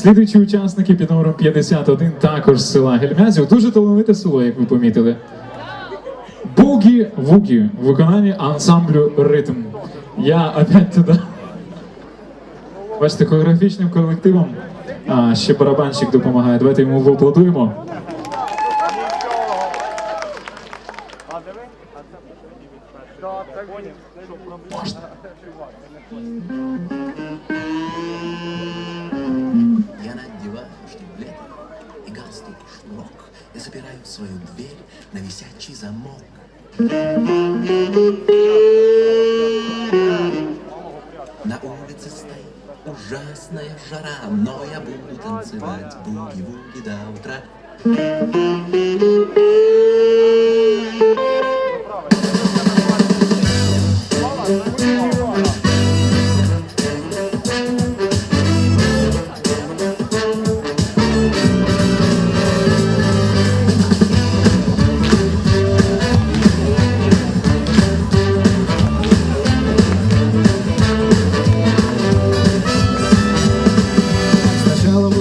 Слідуючі учасники під номером 51 також з села Гельмязів. Дуже талановите село, як ви помітили. Бугі Вугі в виконанні ансамблю Ритм. Я опять туди. Бачите, хореографічним колективом. А, ще барабанщик допомагає. Давайте йому поаплодуємо. Я свою дверь на висячий замок. На улице стоит ужасная жара, но я буду танцевать буги-вуги до утра.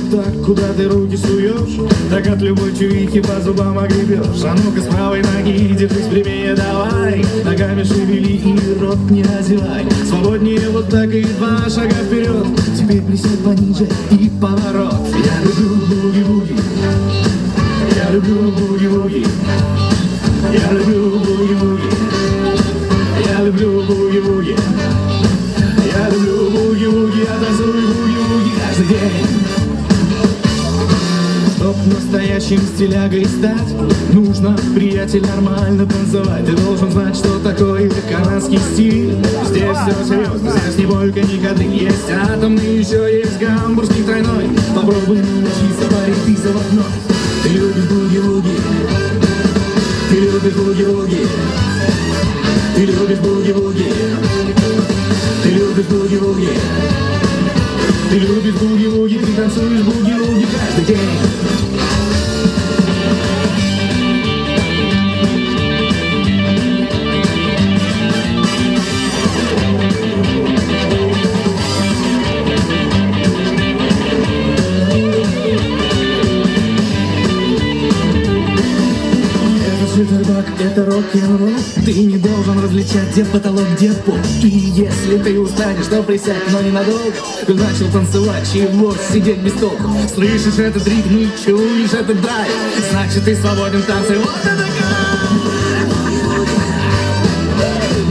Так, куда ты руки суешь? Так от любой чуйки по зубам огребешь. А ну-ка с правой ноги держись прямее давай. Ногами шевели и рот не озевай Свободнее вот так и два шага вперед. Теперь присядь пониже и поворот. Я люблю буги-буги. Я люблю буги-буги. Я люблю буги-буги. Я люблю буги-буги. Я люблю буги-буги Я танцую буги-буги каждый день настоящим стилягой стать. Нужно, приятель, нормально танцевать. Ты должен знать, что такое канадский стиль. Здесь все серьезно, здесь не только не кадры Есть атомный, еще есть гамбургский тройной. Попробуй научиться парить ты заводной. Ты любишь буги-буги Ты любишь буги-буги Ты любишь буги-буги Ты любишь буги-буги Ты любишь буги-буги Ты танцуешь буги-буги каждый день это рок-н-ролл Ты не должен различать, где потолок, где пол. И если ты устанешь, то присядь, но ненадолго. Ты начал танцевать, чего сидеть без толку? Слышишь этот ритм и чуешь этот драйв. Значит, ты свободен в вот это!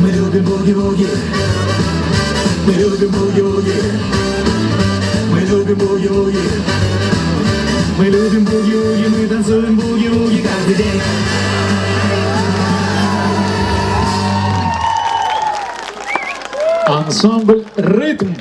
Мы любим буги-буги Мы любим буги-буги Мы любим буги-буги Мы любим буги-буги, Ансамбль Ритм.